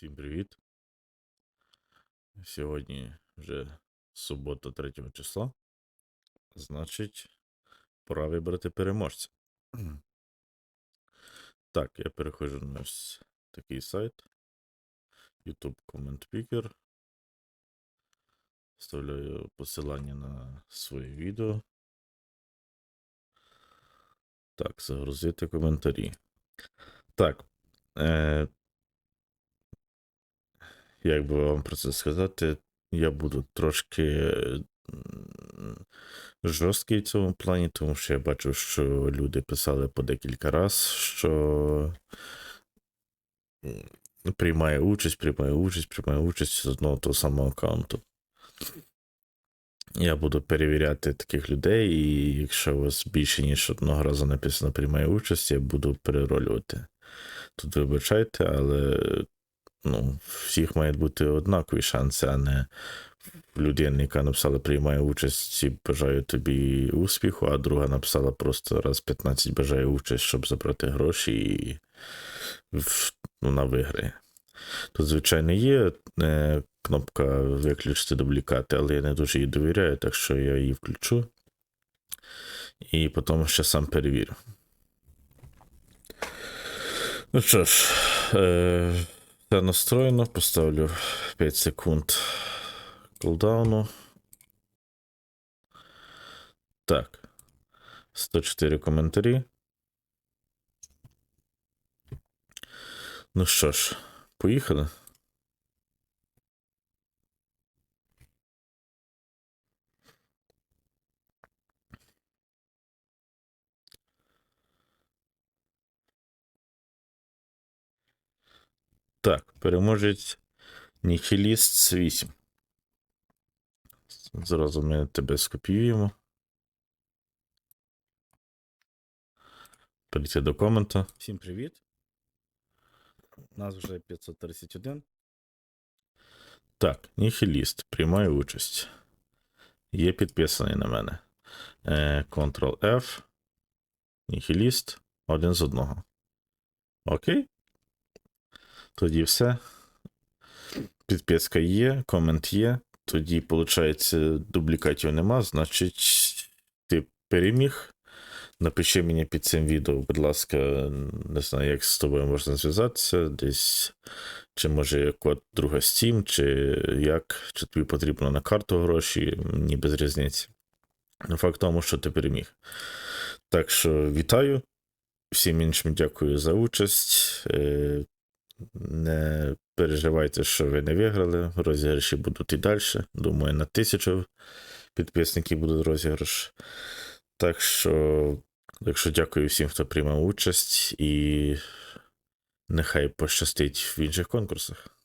Всім привіт. Сьогодні вже субота 3 числа. Значить, пора вибрати переможця. Так, я переходжу на ось такий сайт. YouTube Comment Picker. Вставляю посилання на своє відео. Так, загрузити коментарі. Так. Е, як би вам про це сказати, я буду трошки жорсткий в цьому плані, тому що я бачу, що люди писали по декілька разів, що приймає участь, приймає участь, приймає участь з одного того самого аккаунту. Я буду перевіряти таких людей, і якщо у вас більше, ніж одного разу написано приймає участь, я буду переролювати. Тут вибачайте, але ну, всіх мають бути однакові шанси, а не в людини, яка написала приймає участь і бажаю тобі успіху, а друга написала просто раз 15 бажає участь, щоб забрати гроші і вона виграє. Тут, звичайно, є е, кнопка виключити дублікати, але я не дуже їй довіряю, так що я її включу. І потім ще сам перевірю. Ну що ж, е, все настроєно, поставлю 5 секунд кулдауну. Так. 104 коментарі. Ну що ж, поїхали. Так, переможець Нігіліст 8. Зразу ми тебе скопіюємо. Перейти до комента. Всім привіт. Нас вже 531. Так, Нігіліст приймає участь. Є підписаний на мене. Е, Ctrl-F. Нігіліст. Один з одного. Окей. Тоді все. Підписка є, комент є. Тоді, виходить, дублікатів нема, значить, ти переміг. Напиши мені під цим відео, будь ласка, не знаю, як з тобою можна зв'язатися, десь, чи може код друга Steam, чи як, чи тобі потрібно на карту гроші, мені без різниці. Ну, Факт в тому, що ти переміг. Так що вітаю. Всім іншим дякую за участь. Не переживайте, що ви не виграли. Розіграші будуть і далі. Думаю, на тисячу підписників буде розіграш. Так що, так що дякую всім, хто приймав участь, і нехай пощастить в інших конкурсах.